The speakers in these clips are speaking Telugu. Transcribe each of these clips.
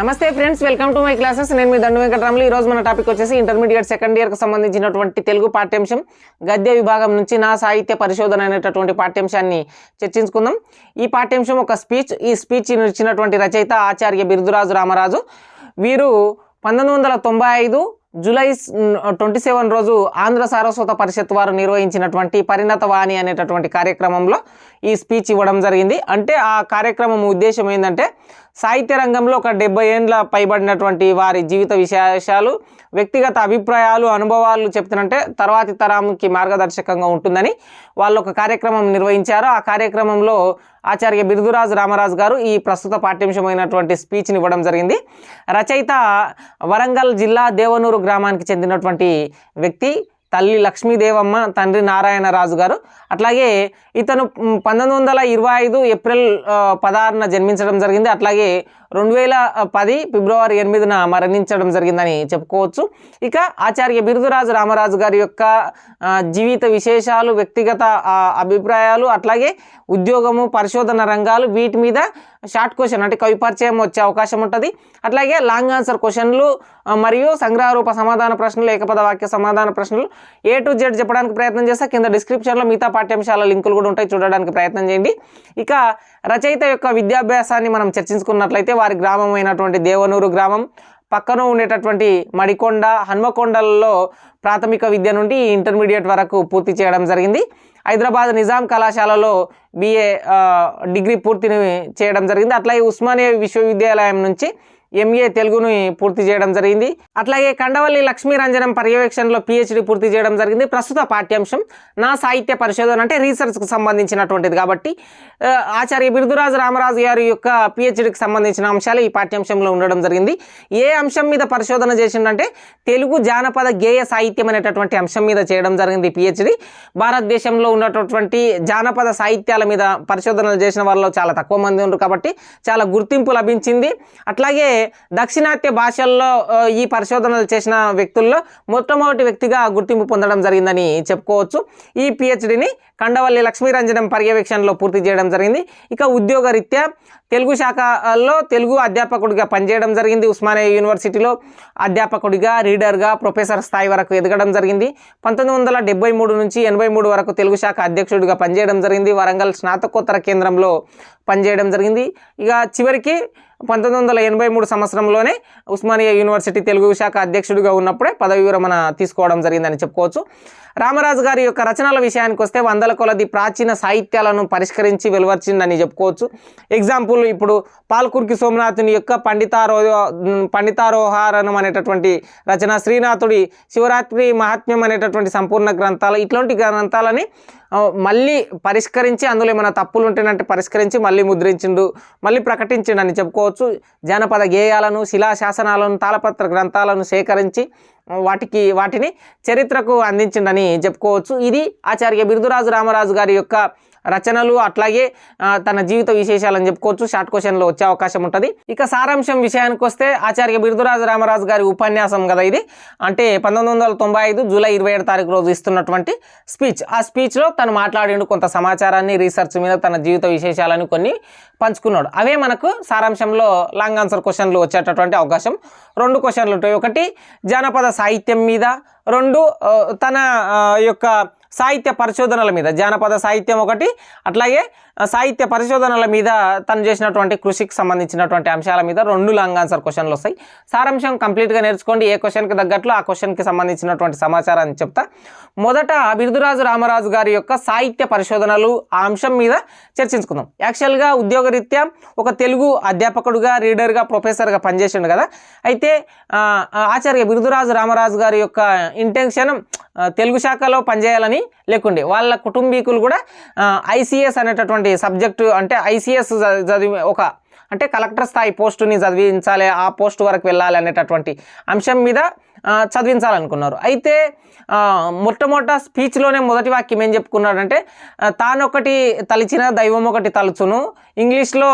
నమస్తే friends welcome to my classes. నేను మీ దండు వెంకటరాములు. ఈరోజు రోజు మన టాపిక్ వచ్చేసి ఇంటర్మీడియట్ సెకండ్ ఇయర్కి సంబంధించినటువంటి తెలుగు పాఠ్యాంశం. గద్య విభాగం నుంచి నా సాహిత్య పరిశోధన అనేటటువంటి పాఠ్యాంశాన్ని చర్చించుకుందాం. ఈ పాఠ్యాంశం ఒక స్పీచ్. ఈ స్పీచ్ ఇచ్చినటువంటి రచయిత ఆచార్య బిరుదురాజు రామరాజు. వీరు పంతొమ్మిది వందల తొంభై ఐదు జూలై ట్వంటీ సెవెన్ రోజు ఆంధ్ర సారస్వత పరిషత్ వారు నిర్వహించినటువంటి పరిణత వాణి అనేటటువంటి కార్యక్రమంలో ఈ స్పీచ్ ఇవ్వడం జరిగింది. అంటే ఆ కార్యక్రమం ఉద్దేశం ఏంటంటే సాహిత్య రంగంలో ఒక డెబ్బై ఏండ్ల పైబడినటువంటి వారి జీవిత విశేషాలు వ్యక్తిగత అభిప్రాయాలు అనుభవాలు చెప్తున్నంటే తర్వాతి తరానికి మార్గదర్శకంగా ఉంటుందని వాళ్ళు ఒక కార్యక్రమం నిర్వహించారు. ఆ కార్యక్రమంలో ఆచార్య బిరుదురాజు రామరాజు గారు ఈ ప్రస్తుత పాఠ్యాంశమైనటువంటి స్పీచ్ని ఇవ్వడం జరిగింది. రచయిత వరంగల్ జిల్లా దేవనూరు గ్రామానికి చెందినటువంటి వ్యక్తి తల్లి లక్ష్మీదేవమ్మ తండ్రి నారాయణరాజు గారు అట్లాగే ఇతను పంతొమ్మిది వందల ఇరవై ఐదు ఏప్రిల్ పదహారున జన్మించడం జరిగింది. అట్లాగే రెండు వేల పది ఫిబ్రవరి ఎనిమిదిన మరణించడం జరిగిందని చెప్పుకోవచ్చు. ఇక ఆచార్య బిరుదురాజు రామరాజు గారి యొక్క జీవిత విశేషాలు వ్యక్తిగత అభిప్రాయాలు అట్లాగే ఉద్యోగము పరిశోధన రంగాలు వీటి మీద షార్ట్ క్వశ్చన్ అంటే కవి పరిచయం వచ్చే అవకాశం ఉంటుంది. అట్లాగే లాంగ్ ఆన్సర్ క్వశ్చన్లు మరియు సంగ్రహరూప సమాధాన ప్రశ్నలు ఏకపద వాక్య సమాధాన ప్రశ్నలు ఏ టు జెడ్ చెప్పడానికి ప్రయత్నం చేస్తే కింద డిస్క్రిప్షన్లో మిగతా పాఠ్యాంశాల లింకులు కూడా ఉంటాయి. చూడడానికి ప్రయత్నం చేయండి. ఇక రచయిత యొక్క విద్యాభ్యాసాన్ని మనం చర్చించుకున్నట్లయితే వారి గ్రామం అయినటువంటి దేవనూరు గ్రామం. పక్కన ఉండేటటువంటి మడికొండ హన్మకొండలలో ప్రాథమిక విద్య నుండి ఇంటర్మీడియట్ వరకు పూర్తి చేయడం జరిగింది. హైదరాబాద్ నిజాం కళాశాలలో బిఏ డిగ్రీ పూర్తిని చేయడం జరిగింది. అట్లాగే ఉస్మానియా విశ్వవిద్యాలయం నుంచి ఎంఏ తెలుగుని పూర్తి చేయడం జరిగింది. అట్లాగే కండవల్లి లక్ష్మీరంజనం పర్యవేక్షణలో పిహెచ్డి పూర్తి చేయడం జరిగింది. ప్రస్తుత పాఠ్యాంశం నా సాహిత్య పరిశోధన అంటే రీసెర్చ్కి సంబంధించినటువంటిది కాబట్టి ఆచార్య బిరుదురాజు రామరాజు గారి యొక్క పిహెచ్డికి సంబంధించిన అంశాలు ఈ పాఠ్యాంశంలో ఉండడం జరిగింది. ఏ అంశం మీద పరిశోధన చేసిండంటే తెలుగు జానపద గేయ సాహిత్యం అనేటటువంటి అంశం మీద చేయడం జరిగింది పిహెచ్డి భారతదేశంలో ఉన్నటువంటి జానపద సాహిత్యాల మీద పరిశోధనలు చేసిన వాళ్ళలో చాలా తక్కువ మంది ఉన్నారు కాబట్టి చాలా గుర్తింపు లభించింది. అట్లాగే దక్షిణాత్య భాషల్లో ఈ పరిశోధనలు చేసిన వ్యక్తుల్లో మొట్టమొదటి వ్యక్తిగా గుర్తింపు పొందడం జరిగిందని చెప్పుకోవచ్చు. ఈ పిహెచ్డిని కండవల్లి లక్ష్మీరంజనం పర్యవేక్షణలో పూర్తి చేయడం జరిగింది. ఇక ఉద్యోగరీత్యా తెలుగు శాఖలో తెలుగు అధ్యాపకుడిగా పనిచేయడం జరిగింది. ఉస్మానియా యూనివర్సిటీలో అధ్యాపకుడిగా రీడర్గా ప్రొఫెసర్ స్థాయి వరకు ఎదగడం జరిగింది. పంతొమ్మిది వందల డెబ్బై మూడు నుంచి ఎనభై మూడు వరకు తెలుగు శాఖ అధ్యక్షుడిగా పనిచేయడం జరిగింది. వరంగల్ స్నాతకోత్తర కేంద్రంలో పనిచేయడం జరిగింది. ఇక చివరికి పంతొమ్మిది వందల ఎనభై మూడు సంవత్సరంలోనే ఉస్మానియా యూనివర్సిటీ తెలుగు శాఖ అధ్యక్షుడిగా ఉన్నప్పుడే పదవి విరమణ తీసుకోవడం జరిగిందని చెప్పుకోవచ్చు. రామరాజు గారి యొక్క రచనల విషయానికి వస్తే వందల కొలది ప్రాచీన సాహిత్యాలను పరిష్కరించి వెలువర్చిందని చెప్పుకోవచ్చు. ఎగ్జాంపుల్ ఇప్పుడు పాల్కుర్కి సోమనాథుని యొక్క పండితారో పండితారోహారణం అనేటటువంటి రచన శ్రీనాథుడి శివరాత్రి మహాత్మ్యం అనేటటువంటి సంపూర్ణ గ్రంథాలు ఇట్లాంటి గ్రంథాలని మళ్ళీ పరిష్కరించి అందులో ఏమైనా తప్పులు ఉంటేనంటే పరిష్కరించి మళ్ళీ ముద్రించిండు మళ్ళీ ప్రకటించిండు అని చెప్పుకోవచ్చు. జానపద గేయాలను శిలాశాసనాలను తాళపత్ర గ్రంథాలను సేకరించి వాటికి వాటిని చరిత్రకు అందించిండని చెప్పుకోవచ్చు. ఇది ఆచార్య బిరుదురాజు రామరాజు గారి యొక్క రచనలు అట్లాగే తన జీవిత విశేషాలని చెప్పుకోవచ్చు. షార్ట్ క్వశ్చన్లో వచ్చే అవకాశం ఉంటుంది. ఇక సారాంశం విషయానికి వస్తే ఆచార్య బిరుదురాజు రామరాజు గారి ఉపన్యాసం కదా ఇది. అంటే పంతొమ్మిది వందల తొంభై ఐదు జూలై ఇరవై ఏడు తారీఖు రోజు ఇస్తున్నటువంటి స్పీచ్. ఆ స్పీచ్లో తను మాట్లాడిండు కొంత సమాచారాన్ని రీసెర్చ్ మీద తన జీవిత విశేషాలను కొన్ని పంచుకున్నాడు. అవే మనకు సారాంశంలో లాంగ్ ఆన్సర్ క్వశ్చన్లు వచ్చేటటువంటి అవకాశం. రెండు క్వశ్చన్లు ఉంటాయి. ఒకటి జానపద సాహిత్యం మీద. రెండు తన యొక్క సాహిత్య పరిశోధనల మీద జానపద సాహిత్యం ఒకటి అట్లాగే సాహిత్య పరిశోధనల మీద తను చేసినటువంటి కృషికి సంబంధించినటువంటి అంశాల మీద రెండు లాంగ్ ఆన్సర్ క్వశ్చన్లు వస్తాయి. సారాంశం కంప్లీట్గా నేర్చుకోండి. ఏ క్వశ్చన్కి తగ్గట్లు ఆ క్వశ్చన్కి సంబంధించినటువంటి సమాచారాన్ని చెప్తా. మొదట బిరుదురాజు రామరాజు గారి యొక్క సాహిత్య పరిశోధనలు ఆ అంశం మీద చర్చించుకుందాం. యాక్చువల్గా ఉద్యోగరీత్యా ఒక తెలుగు అధ్యాపకుడుగా రీడర్గా ప్రొఫెసర్గా పనిచేసిండు కదా. అయితే ఆచార్య బిరుదురాజు రామరాజు గారి యొక్క ఇంటెన్షన్ తెలుగు శాఖలో పనిచేయాలని లేకుండే. వాళ్ళ కుటుంబీకులు కూడా ఐసీఎస్ అనేటటువంటి సబ్జెక్టు అంటే ఐసీఎస్ చదివి ఒక అంటే కలెక్టర్ స్థాయి పోస్టుని చదివించాలి ఆ పోస్ట్ వరకు వెళ్ళాలి అనేటటువంటి అంశం మీద చదివించాలనుకున్నారు. అయితే మొట్టమొదట స్పీచ్లోనే మొదటి వాక్యం ఏం చెప్పుకున్నాడంటే తానొకటి తలిచిన దైవం ఒకటి తలుచును ఇంగ్లీష్లో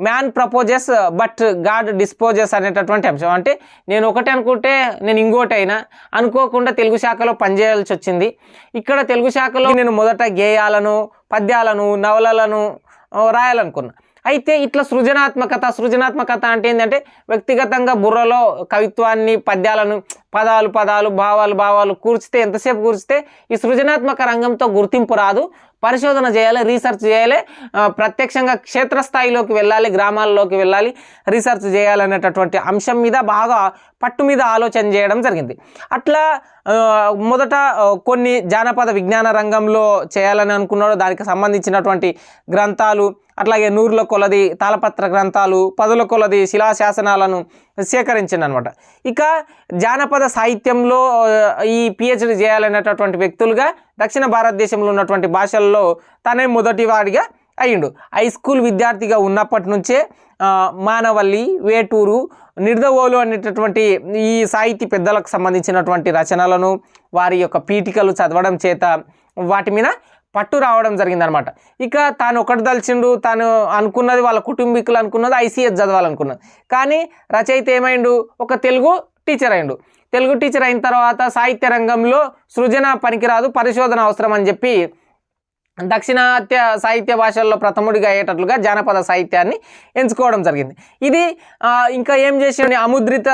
man proposes but God disposes అనేటటువంటి అంశం. అంటే నేను ఒకటి అనుకుంటే నేను ఇంకోటి అయినా అనుకోకుండా తెలుగు శాఖలో పనిచేయాల్సి వచ్చింది. ఇక్కడ తెలుగు శాఖలో నేను మొదట గేయాలను పద్యాలను నవలలను రాయాలనుకున్నాను రాయాలనుకున్నా. అయితే ఇట్లా సృజనాత్మకత సృజనాత్మకత అంటే ఏంటంటే వ్యక్తిగతంగా బుర్రలో కవిత్వాన్ని పద్యాలను పదాలు పదాలు భావాలు భావాలు కూర్చితే ఎంతసేపు కూర్చితే ఈ సృజనాత్మక రంగంతో గుర్తింపు రాదు. పరిశోధన చేయాలి రీసెర్చ్ చేయాలి ప్రత్యక్షంగా క్షేత్రస్థాయిలోకి వెళ్ళాలి గ్రామాల్లోకి వెళ్ళాలి రీసెర్చ్ చేయాలనేటటువంటి అంశం మీద బాగా పట్టు మీద ఆలోచన చేయడం జరిగింది. అట్లా మొదట కొన్ని జానపద విజ్ఞాన రంగంలో చేయాలని అనుకున్నాడు. దానికి సంబంధించినటువంటి గ్రంథాలు అట్లాగే నూరుల కొలది తాళపత్ర గ్రంథాలు పదుల కొలది శిలాశాసనాలను సేకరించింది అనమాట ఇక జానపద సాహిత్యంలో ఈ పిహెచ్డి చేయాలనేటటువంటి వ్యక్తులుగా దక్షిణ భారతదేశంలో ఉన్నటువంటి భాషల్లో తనే మొదటివాడిగా అయ్యిండు. హై స్కూల్ విద్యార్థిగా ఉన్నప్పటి నుంచే మానవల్లి వేటూరు నిర్దవోలు అనేటటువంటి ఈ సాహితీ పెద్దలకు సంబంధించినటువంటి రచనలను వారి యొక్క పీఠికలు చదవడం చేత వాటి మీద పట్టు రావడం జరిగిందనమాట. ఇక తాను ఒకటి దలిచిండు తాను అనుకున్నది వాళ్ళ కుటుంబీకులు అనుకున్నది ఐసీఎస్ చదవాలనుకున్నది. కానీ రచయిత ఏమైండు? ఒక తెలుగు టీచర్ అయిండు. తెలుగు టీచర్ అయిన తర్వాత సాహిత్య రంగంలో సృజన పనికిరాదు పరిశోధన అవసరం అని చెప్పి దక్షిణాత్య సాహిత్య భాషల్లో ప్రథముడిగా అయ్యేటట్లుగా జానపద సాహిత్యాన్ని ఎంచుకోవడం జరిగింది. ఇది ఇంకా ఏం చేసి అముద్రిత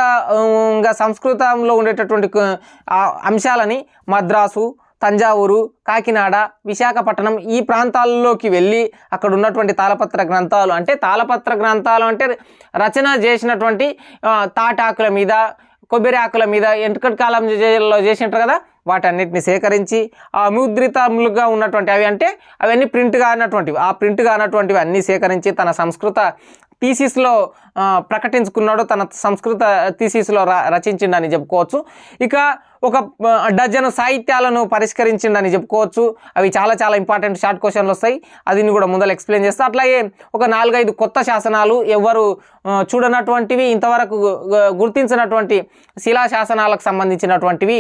ఇంకా సంస్కృతంలో ఉండేటటువంటి అంశాలని మద్రాసు తంజావూరు కాకినాడ విశాఖపట్నం ఈ ప్రాంతాల్లోకి వెళ్ళి అక్కడ ఉన్నటువంటి తాళపత్ర గ్రంథాలు అంటే తాళపత్ర గ్రంథాలు అంటే రచన చేసినటువంటి తాటాకుల మీద కొబ్బరి ఆకుల మీద ఎంటకటి కాలం లో చేసింటారు కదా వాటన్నిటిని సేకరించి ఆ ముద్రితములుగా ఉన్నటువంటి అవి అంటే అవన్నీ ప్రింట్ కానటువంటివి. ఆ ప్రింట్ కానటువంటివి అన్నీ సేకరించి తన సంస్కృత థీసిస్లో ప్రకటించుకున్నాడు తన సంస్కృత థీసిస్లో ర రచించిండని చెప్పుకోవచ్చు. ఇక ఒక డజను సాహిత్యాలను పరిష్కరించిండని చెప్పుకోవచ్చు. అవి చాలా చాలా ఇంపార్టెంట్ షార్ట్ క్వశ్చన్లు వస్తాయి. అది కూడా ముందర ఎక్స్ప్లెయిన్ చేస్తా. అట్లాగే ఒక నాలుగైదు కొత్త శాసనాలు ఎవరు చూడనటువంటివి ఇంతవరకు గుర్తించినటువంటి శిలా శాసనాలకు సంబంధించినటువంటివి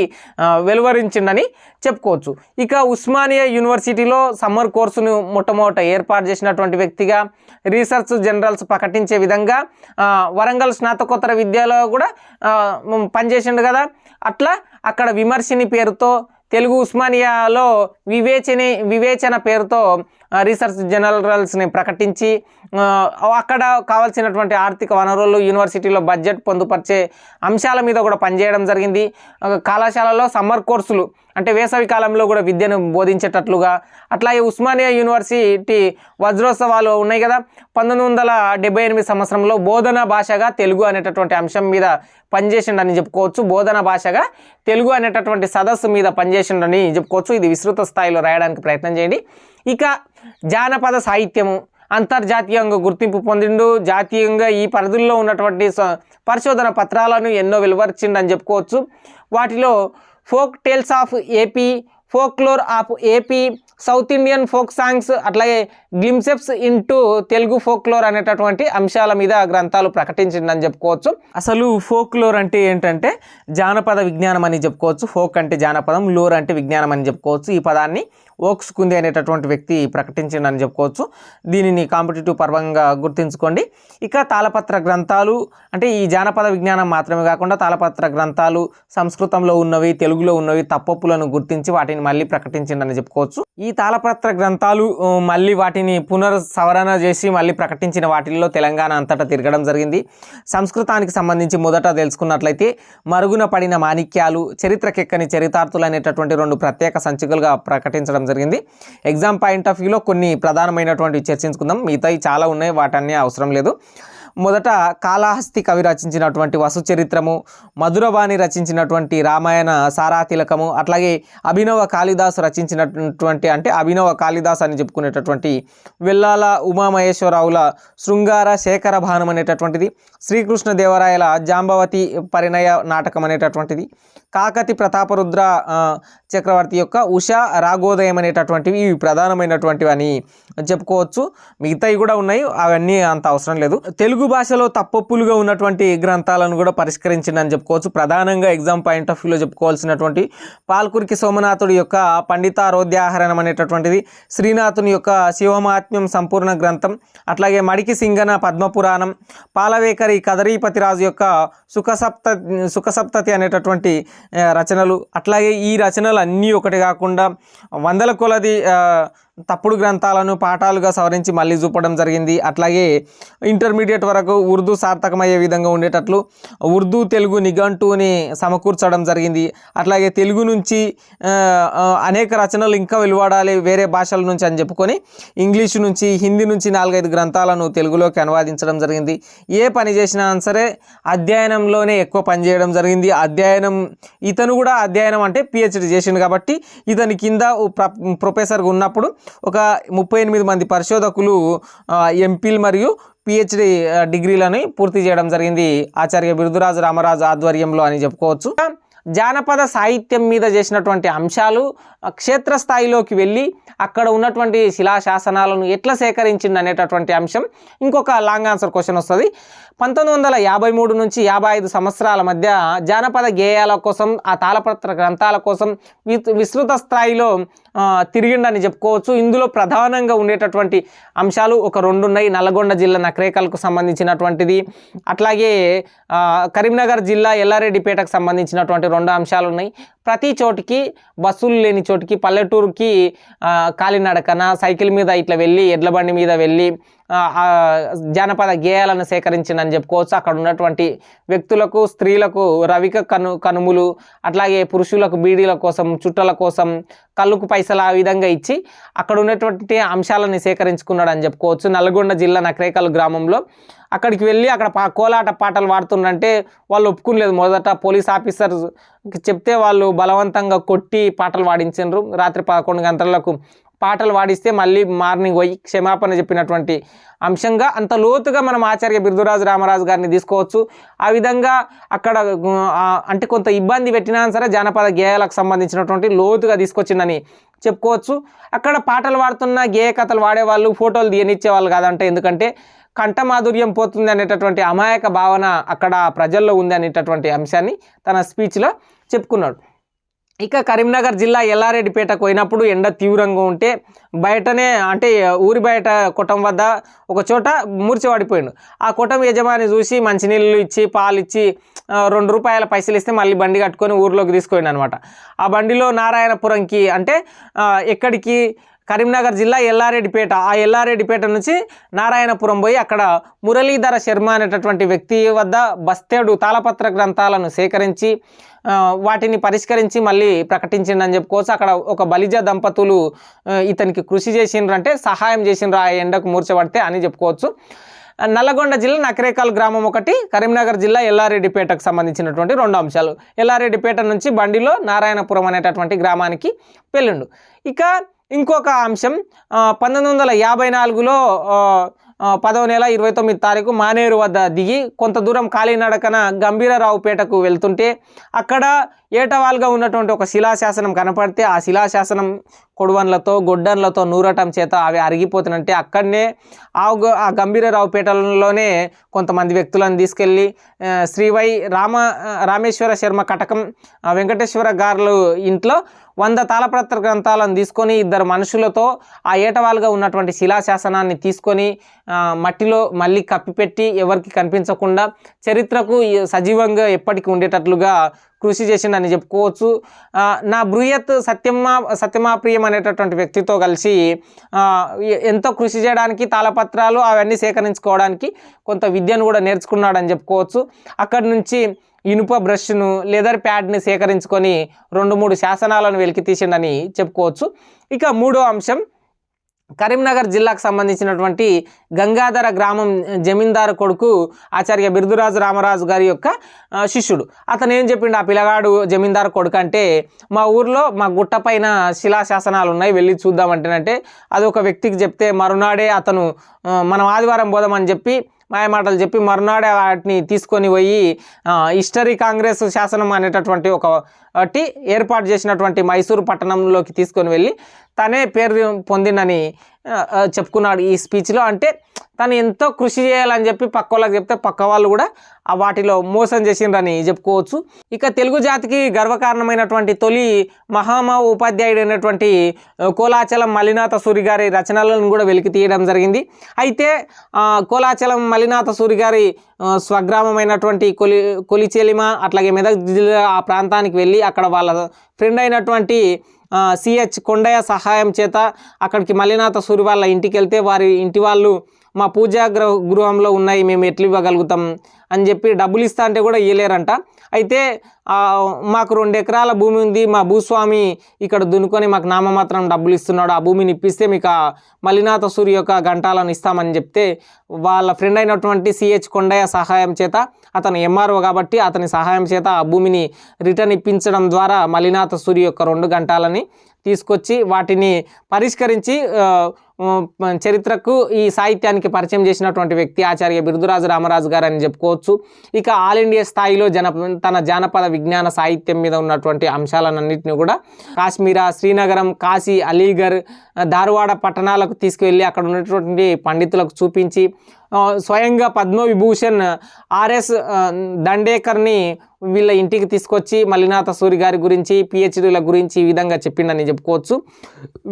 వెలువరించిండని చెప్పుకోవచ్చు. ఇక ఉస్మానియా యూనివర్సిటీలో సమ్మర్ కోర్సును మొట్టమొదట ఏర్పాటు చేసినటువంటి వ్యక్తిగా రీసెర్చ్ జనరల్స్ ప్రకటించే విధంగా వరంగల్ స్నాతకోత్తర విద్యలో కూడా పనిచేసిండు కదా. అట్లా అక్కడ విమర్శిని పేరుతో తెలుగు ఉస్మానియాలో వివేచని వివేచన పేరుతో రీసెర్చ్ జనరల్స్ని ప్రకటించి అక్కడ కావాల్సినటువంటి ఆర్థిక వనరులు యూనివర్సిటీలో బడ్జెట్ పొందుపరిచే అంశాల మీద కూడా పనిచేయడం జరిగింది. కళాశాలలో సమ్మర్ కోర్సులు అంటే వేసవి కాలంలో కూడా విద్యను బోధించేటట్లుగా అట్లాగే ఉస్మానియా యూనివర్సిటీ వజ్రోత్సవాలు ఉన్నాయి కదా పంతొమ్మిది వందల డెబ్బై ఎనిమిది సంవత్సరంలో బోధన భాషగా తెలుగు అనేటటువంటి అంశం మీద పనిచేసిండని చెప్పుకోవచ్చు. బోధన భాషగా తెలుగు అనేటటువంటి సదస్సు మీద పనిచేసిండని చెప్పుకోవచ్చు. ఇది విస్తృత స్థాయిలో రాయడానికి ప్రయత్నం చేయండి. ఇక జానపద సాహిత్యము అంతర్జాతీయంగా గుర్తింపు పొందిండు. జాతీయంగా ఈ పరిధుల్లో ఉన్నటువంటి పరిశోధన పత్రాలను ఎన్నో వెలువరిచిండని చెప్పుకోవచ్చు. వాటిలో folk tales of AP folklore of AP South Indian folk songs అట్లాగే గ్లిమ్సెప్స్ ఇంటూ తెలుగు ఫోక్లోర్ అనేటటువంటి అంశాల మీద గ్రంథాలు ప్రకటించిందని చెప్పుకోవచ్చు. అసలు ఫోక్లోర్ అంటే ఏంటంటే జానపద విజ్ఞానం అని చెప్పుకోవచ్చు. ఫోక్ అంటే జానపదం లోర్ అంటే విజ్ఞానం అని చెప్పుకోవచ్చు. ఈ పదాన్ని ఓక్స్ కుంది అనేటటువంటి వ్యక్తి ప్రకటించిండని చెప్పుకోవచ్చు. దీనిని కాంపిటేటివ్ పర్వంగా గుర్తుంచుకోండి. ఇక తాళపత్ర గ్రంథాలు అంటే ఈ జానపద విజ్ఞానం మాత్రమే కాకుండా తాళపత్ర గ్రంథాలు సంస్కృతంలో ఉన్నవి తెలుగులో ఉన్నవి తప్పప్పులను గుర్తించి వాటిని మళ్ళీ ప్రకటించిండని చెప్పుకోవచ్చు. ఈ తాళపత్ర గ్రంథాలు మళ్ళీ వాటిని పునర్సవరణ చేసి మళ్ళీ ప్రకటించిన వాటిల్లో తెలంగాణ అంతటా తిరగడం జరిగింది. సంస్కృతానికి సంబంధించి మొదట తెలుసుకున్నట్లయితే మరుగున పడిన మాణిక్యాలు చరిత్రకెక్కని చరితార్థులు అనేటటువంటి రెండు ప్రత్యేక సంచికలుగా ప్రకటించడం జరిగింది. ఎగ్జామ్ పాయింట్ ఆఫ్ వ్యూలో కొన్ని ప్రధానమైనటువంటి చర్చించుకుందాం. మిగతాయి చాలా ఉన్నాయి వాటన్నీ అవసరం లేదు. మొదట కాళహస్తి కవి రచించినటువంటి వసు చరిత్రము మధురవాణి రచించినటువంటి రామాయణ సారాతిలకము అట్లాగే అభినవ కాళిదాసు రచించినటువంటి అంటే అభినవ కాళిదాస్ అని చెప్పుకునేటటువంటి వెల్లాల ఉమామహేశ్వరరావుల శృంగార శేఖర భానం అనేటటువంటిది శ్రీకృష్ణదేవరాయల జాంబవతి పరిణయ నాటకం అనేటటువంటిది కాకతి ప్రతాపరుద్ర చక్రవర్తి యొక్క ఉషా రాగోదయం అనేటటువంటివి ఇవి ప్రధానమైనటువంటివి అని చెప్పుకోవచ్చు. మిగతావి కూడా ఉన్నాయి అవన్నీ అంత అవసరం లేదు. తెలుగు భాషలో తప్పొప్పులుగా ఉన్నటువంటి గ్రంథాలను కూడా పరిష్కరించిందని చెప్పుకోవచ్చు. ప్రధానంగా ఎగ్జామ్ పాయింట్ ఆఫ్ వ్యూలో చెప్పుకోవాల్సినటువంటి పాల్కురికి సోమనాథుడి యొక్క పండితారోధ్యాహరణం అనేటటువంటిది శ్రీనాథుని యొక్క శివమాత్మ్యం సంపూర్ణ గ్రంథం అట్లాగే మడికి సింగన పద్మపురాణం పాలవేకరి కదరీపతిరాజు యొక్క సుఖసప్త సుఖసప్తతి అనేటటువంటి రచనలు. అట్లాగే ఈ రచనలు అన్నీ ఒకటి కాకుండా వందల కొలది తప్పుడు గ్రంథాలను పాఠాలుగా సవరించి మళ్ళీ చూపడం జరిగింది. అట్లాగే ఇంటర్మీడియట్ వరకు ఉర్దూ సార్థకమయ్యే విధంగా ఉండేటట్లు ఉర్దూ తెలుగు నిఘంటువుని సమకూర్చడం జరిగింది. అట్లాగే తెలుగు నుంచి అనేక రచనలు ఇంకా వెలువడాలి వేరే భాషల నుంచి అని చెప్పుకొని ఇంగ్లీషు నుంచి హిందీ నుంచి నాలుగైదు గ్రంథాలను తెలుగులోకి అనువాదించడం జరిగింది. ఏ పని చేసినా సరే అధ్యయనంలోనే ఎక్కువ పని చేయడం జరిగింది. అధ్యయనం ఇతను కూడా అధ్యయనం అంటే పిహెచ్డి చేసిండు కాబట్టి ఇతని కింద ప్ర ప్రొఫెసర్గా ఉన్నప్పుడు ఒక ముప్పై ఎనిమిది మంది పరిశోధకులు ఎంపీలు మరియు పిహెచ్డి డిగ్రీలని పూర్తి చేయడం జరిగింది ఆచార్య బిరుదురాజు రామరాజు ఆధ్వర్యంలో అని చెప్పుకోవచ్చు. జానపద సాహిత్యం మీద చేసినటువంటి అంశాలు క్షేత్రస్థాయిలోకి వెళ్ళి అక్కడ ఉన్నటువంటి శిలాశాసనాలను ఎట్లా సేకరించింది అనేటటువంటి అంశం ఇంకొక లాంగ్ ఆన్సర్ క్వశ్చన్ వస్తుంది. పంతొమ్మిది వందల యాభై మూడు నుంచి యాభై ఐదు సంవత్సరాల మధ్య జానపద గేయాల కోసం ఆ తాళపత్ర గ్రంథాల కోసం విస్తృత స్థాయిలో తిరిగిండని చెప్పుకోవచ్చు. ఇందులో ప్రధానంగా ఉండేటటువంటి అంశాలు ఒక రెండు ఉన్నాయి నల్గొండ జిల్లా నక్రేకల్కు సంబంధించినటువంటిది. అట్లాగే కరీంనగర్ జిల్లా ఎల్లారెడ్డిపేటకు సంబంధించినటువంటి రెండు అంశాలు ఉన్నాయి ప్రతి చోటికి బస్సులు లేని చోటికి పల్లెటూరుకి కాలినడకన సైకిల్ మీద ఇట్లా వెళ్ళి ఎడ్ల బండి మీద వెళ్ళి జానపద గేయాలను సేకరించిందని చెప్పుకోవచ్చు. అక్కడ ఉన్నటువంటి వ్యక్తులకు స్త్రీలకు రవిక కను కనుములు అట్లాగే పురుషులకు బీడీల కోసం చుట్టల కోసం కళ్ళుకు పైసలు ఆ విధంగా ఇచ్చి అక్కడ ఉన్నటువంటి అంశాలని సేకరించుకున్నాడు అని చెప్పుకోవచ్చు. నల్గొండ జిల్లా నక్రేకల్ గ్రామంలో అక్కడికి వెళ్ళి అక్కడ పా కోలాట పాటలు పాడుతుండంటే వాళ్ళు ఒప్పుకునలేదు. మొదట పోలీస్ ఆఫీసర్ చెప్తే వాళ్ళు బలవంతంగా కొట్టి పాటలు పాడించారు రాత్రి పదకొండు గంటలకు పాటలు పాడిస్తే మళ్ళీ మార్నింగ్ పోయి క్షమాపణ చెప్పినటువంటి అంశంగా అంత లోతుగా మనం ఆచార్య బిరుదురాజు రామరాజు గారిని తీసుకోవచ్చు. ఆ విధంగా అక్కడ అంటే కొంత ఇబ్బంది పెట్టినా సరే జానపద గేయాలకు సంబంధించినటువంటి లోతుగా తీసుకొచ్చిందని చెప్పుకోవచ్చు. అక్కడ పాటలు పాడుతున్న గేయ కథలు వాడేవాళ్ళు ఫోటోలు తీయనిచ్చేవాళ్ళు కాదంటే ఎందుకంటే కంఠమాధుర్యం పోతుంది అనేటటువంటి అమాయక భావన అక్కడ ప్రజల్లో ఉంది అనేటటువంటి అంశాన్ని తన స్పీచ్లో చెప్పుకున్నాడు. ఇక కరీంనగర్ జిల్లా ఎల్లారెడ్డిపేటకు పోయినప్పుడు ఎండ తీవ్రంగా ఉంటే బయటనే అంటే ఊరి బయట కొట్టం వద్ద ఒక చోట మూర్చబడిపోయిండు. ఆ కొట్టం యజమాని చూసి మంచినీళ్ళు ఇచ్చి పాలు ఇచ్చి రెండు రూపాయల పైసలు ఇస్తే మళ్ళీ బండి కట్టుకొని ఊర్లోకి తీసుకుపోయిండు అనమాట ఆ బండిలో నారాయణపురంకి అంటే ఎక్కడికి కరీంనగర్ జిల్లా ఎల్లారెడ్డిపేట. ఆ ఎల్లారెడ్డిపేట నుంచి నారాయణపురం పోయి అక్కడ మురళీధర శర్మ అనేటటువంటి వ్యక్తి వద్ద బస్తేడు తాళపత్ర గ్రంథాలను సేకరించి వాటిని పరిష్కరించి మళ్ళీ ప్రకటించిండని చెప్పుకోవచ్చు. అక్కడ ఒక బలిజ దంపతులు ఇతనికి కృషి చేసిండ్రు అంటే సహాయం చేసిండ్రు ఆ ఎండకు మూర్చబడితే అని చెప్పుకోవచ్చు. నల్లగొండ జిల్లా నకరేకాల్ గ్రామం ఒకటి కరీంనగర్ జిల్లా ఎల్లారెడ్డిపేటకు సంబంధించినటువంటి రెండు అంశాలు. ఎల్లారెడ్డిపేట నుంచి బండిలో నారాయణపురం అనేటటువంటి గ్రామానికి వెళ్ళిండు. ఇక ఇంకొక అంశం పంతొమ్మిది వందల యాభై నాలుగులో పదవ నెల ఇరవై తొమ్మిది తారీఖు మానేరు వద్ద దిగి కొంత దూరం కాలినడకన గంభీరరావుపేటకు వెళ్తుంటే అక్కడ ఏటవాల్గా ఉన్నటువంటి ఒక శిలాశాసనం కనపడితే ఆ శిలాశాసనం కొడువన్లతో గొడ్డన్లతో నూరటం చేత అవి అరిగిపోతున్నంటే అక్కడనే ఆ గ- ఆ గంభీరరావుపేటలోనే కొంతమంది వ్యక్తులను తీసుకెళ్ళి శ్రీవై రామ రామేశ్వర శర్మ కటకం వెంకటేశ్వర గారులు ఇంట్లో వంద తాళపత్ర గ్రంథాలను తీసుకొని ఇద్దరు మనుషులతో ఆ ఏటవాలుగా ఉన్నటువంటి శిలాశాసనాన్ని తీసుకొని మట్టిలో మళ్ళీ కప్పిపెట్టి ఎవరికి కనిపించకుండా చరిత్రకు సజీవంగా ఎప్పటికీ ఉండేటట్లుగా కృషి చేసిండని చెప్పుకోవచ్చు. నా బృహత్ సత్యమా ప్రియం అనేటటువంటి వ్యక్తితో కలిసి ఎంతో కృషి చేయడానికి తాళపత్రాలు అవన్నీ సేకరించుకోవడానికి కొంత విద్యను కూడా నేర్చుకున్నాడని చెప్పుకోవచ్చు. అక్కడి నుంచి ఇనుప బ్రష్ను లెదర్ ప్యాడ్ని సేకరించుకొని రెండు మూడు శాసనాలను వెలికి తీసిండని చెప్పుకోవచ్చు. ఇక మూడో అంశం కరీంనగర్ జిల్లాకు సంబంధించినటువంటి గంగాధర గ్రామం జమీందారు కొడుకు ఆచార్య బిరుదురాజు రామరాజు గారి యొక్క శిష్యుడు. అతను ఏం చెప్పిండు? ఆ పిల్లగాడు జమీందారు కొడుకు అంటే మా ఊర్లో మా గుట్ట పైన శిలాశాసనాలు ఉన్నాయి వెళ్ళి చూద్దామంటేనంటే అది ఒక వ్యక్తికి చెప్తే మరునాడే అతను మనం ఆదివారం పోదామని చెప్పి మాయమాటలు చెప్పి మరునాడే వాటిని తీసుకొని పోయి హిస్టరీ కాంగ్రెస్ శాసనం అనేటటువంటి ఒక ఒకటి ఏర్పాటు చేసినటువంటి మైసూరు పట్టణంలోకి తీసుకొని వెళ్ళి తనే పేరు పొందినని చెప్పుకున్నాడు ఈ స్పీచ్లో. అంటే తను ఎంతో కృషి చేయాలని చెప్పి పక్క వాళ్ళకి చెప్తే పక్క వాళ్ళు కూడా ఆ వాటిలో మోసం చేసిండ్రని చెప్పుకోవచ్చు. ఇక తెలుగు జాతికి గర్వకారణమైనటువంటి తొలి మహామ ఉపాధ్యాయుడు అయినటువంటి కోలాచలం మలినాథ సూరి గారి రచనలను కూడా వెలికి తీయడం జరిగింది. అయితే కోలాచలం మలినాథ సూరి గారి స్వగ్రామమైనటువంటి కొలి కొలిచెలిమ అట్లాగే మెదక్ జిల్లా ఆ ప్రాంతానికి వెళ్ళి అక్కడ వాళ్ళ ఫ్రెండ్ అయినటువంటి సిహెచ్ కొండయ్య సహాయం చేత అక్కడికి మల్లినాథ సూరి వాళ్ళ ఇంటికి వెళ్తే వారి ఇంటి వాళ్ళు మా పూజా గృహ గృహంలో ఉన్నాయి మేము ఎట్లు ఇవ్వగలుగుతాం అని చెప్పి డబ్బులు ఇస్తా అంటే కూడా ఇవ్వలేరంట అయితే మాకు రెండు ఎకరాల భూమి ఉంది మా భూస్వామి ఇక్కడ దున్నుకొని మాకు నామమాత్రం డబ్బులు ఇస్తున్నాడు. ఆ భూమిని ఇప్పిస్తే మీకు ఆ మల్లినాథ యొక్క గంటాలను ఇస్తామని చెప్తే వాళ్ళ ఫ్రెండ్ అయినటువంటి సిహెచ్ కొండయ్య సహాయం చేత అతను ఎంఆర్ఓ కాబట్టి అతని సహాయం చేత ఆ భూమిని రిటర్న్ ఇప్పించడం ద్వారా మల్లినాథ సూర్య యొక్క రెండు గంటాలని తీసుకొచ్చి వాటిని పరిష్కరించి చరిత్రకు ఈ సాహిత్యానికి పరిచయం చేసినటువంటి వ్యక్తి ఆచార్య బిరుదురాజు రామరాజు గారు అని చెప్పుకోవచ్చు. ఇక ఆల్ ఇండియా స్థాయిలో జన తన జానపద విజ్ఞాన సాహిత్యం మీద ఉన్నటువంటి అంశాలన్నింటినీ కూడా కాశ్మీర శ్రీనగరం కాశీ అలీగర్ ధార్వాడ పట్టణాలకు తీసుకువెళ్ళి అక్కడ ఉన్నటువంటి పండితులకు చూపించి స్వయంగా పద్మవిభూషణ్ ఆర్ఎస్ దండేకర్ని వీళ్ళ ఇంటికి తీసుకొచ్చి మల్లినాథ సూరి గారి గురించి పిహెచ్డీల గురించి ఈ విధంగా చెప్పిండని చెప్పుకోవచ్చు.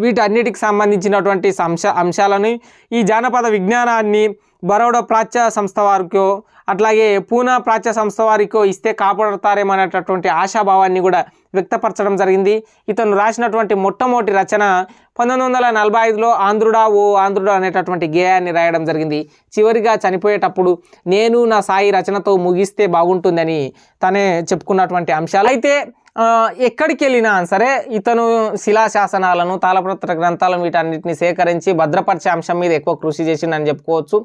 వీటన్నిటికి సంబంధించినటువంటి అంశ అంశాలని ఈ జానపద విజ్ఞానాన్ని బరోడా ప్రాచ్య సంస్థ వారికో అట్లాగే పూనా ప్రాచ్య సంస్థ వారికో ఇస్తే కాపాడతారేమనేటటువంటి ఆశాభావాన్ని కూడా వ్యక్తపరచడం జరిగింది. ఇతను రాసినటువంటి మొట్టమొదటి రచన పంతొమ్మిది వందల నలభై ఐదులో ఆంధ్రుడా ఓ ఆంధ్రుడా అనేటటువంటి గేయాన్ని రాయడం జరిగింది. చివరిగా చనిపోయేటప్పుడు నేను నా సాయి రచనతో ముగిస్తే బాగుంటుందని తనే చెప్పుకున్నటువంటి అంశాలు. అయితే ఎక్కడికి వెళ్ళినా సరే ఇతను శిలాశాసనాలను తాళపత్ర గ్రంథాలను వీటన్నిటిని సేకరించి భద్రపరిచే అంశం మీద ఎక్కువ కృషి చేసిందని చెప్పుకోవచ్చు.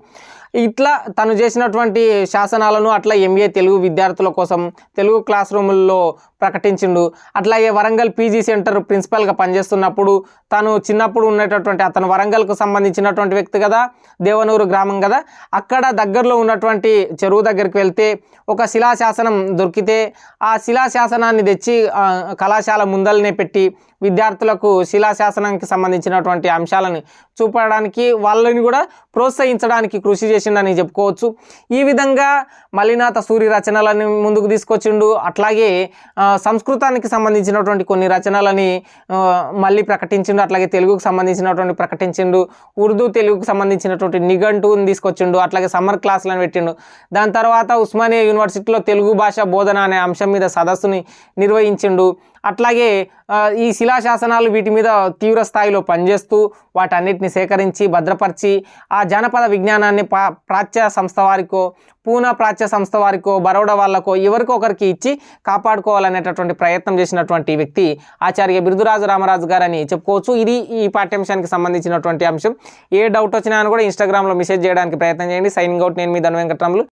ఇట్లా తను చేసినటువంటి శాసనాలను అట్లా ఎంఏ తెలుగు విద్యార్థుల కోసం తెలుగు క్లాస్ రూముల్లో ప్రకటించిండు. అట్లాగే వరంగల్ పీజీ సెంటర్ ప్రిన్సిపల్గా పనిచేస్తున్నప్పుడు తను చిన్నప్పుడు ఉండేటటువంటి అతను వరంగల్కు సంబంధించినటువంటి వ్యక్తి కదా దేవనూరు గ్రామం కదా అక్కడ దగ్గరలో ఉన్నటువంటి చెరువు దగ్గరికి వెళ్తే ఒక శిలాశాసనం దొరికితే ఆ శిలాశాసనాన్ని తెచ్చి కళాశాల ముందలనే పెట్టి విద్యార్థులకు శిలాశాసనానికి సంబంధించినటువంటి అంశాలను చూపడానికి వాళ్ళని కూడా ప్రోత్సహించడానికి కృషి చేసిండని చెప్పుకోవచ్చు. ఈ విధంగా మలినాథ సూరి రచనలని ముందుకు తీసుకొచ్చిండు. అట్లాగే సంస్కృతానికి సంబంధించినటువంటి కొన్ని రచనలని మళ్ళీ ప్రకటించిండు. అట్లాగే తెలుగుకు సంబంధించినటువంటి ప్రకటించిండు. ఉర్దూ తెలుగుకు సంబంధించినటువంటి నిఘంటువుని తీసుకొచ్చిండు. అట్లాగే సమ్మర్ క్లాసులను పెట్టిండు. దాని తర్వాత ఉస్మానియా యూనివర్సిటీలో తెలుగు భాష బోధన అనే అంశం మీద సదస్సుని నిర్వహించిండు. అట్లాగే ఈ శిలాశాసనాలు వీటి మీద తీవ్ర స్థాయిలో పనిచేస్తూ వాటన్నిటిని సేకరించి భద్రపరిచి ఆ జానపద విజ్ఞానాన్ని పా ప్రాచ్య సంస్థ వారికో పూనా ప్రాచ్య సంస్థ వారికో బరోడా వాళ్ళకో ఎవరికో ఒకరికి ఇచ్చి కాపాడుకోవాలనేటటువంటి ప్రయత్నం చేసినటువంటి వ్యక్తి ఆచార్య బిరుదురాజు రామరాజు గారని చెప్పుకోవచ్చు. ఇది ఈ పాఠ్యాంశానికి సంబంధించినటువంటి అంశం. ఏ డౌట్ వచ్చినా కూడా ఇన్స్టాగ్రామ్లో మెసేజ్ చేయడానికి ప్రయత్నం చేయండి. సైనింగ్ అవుట్ నేను మీ ధను వెంకట్రాములు.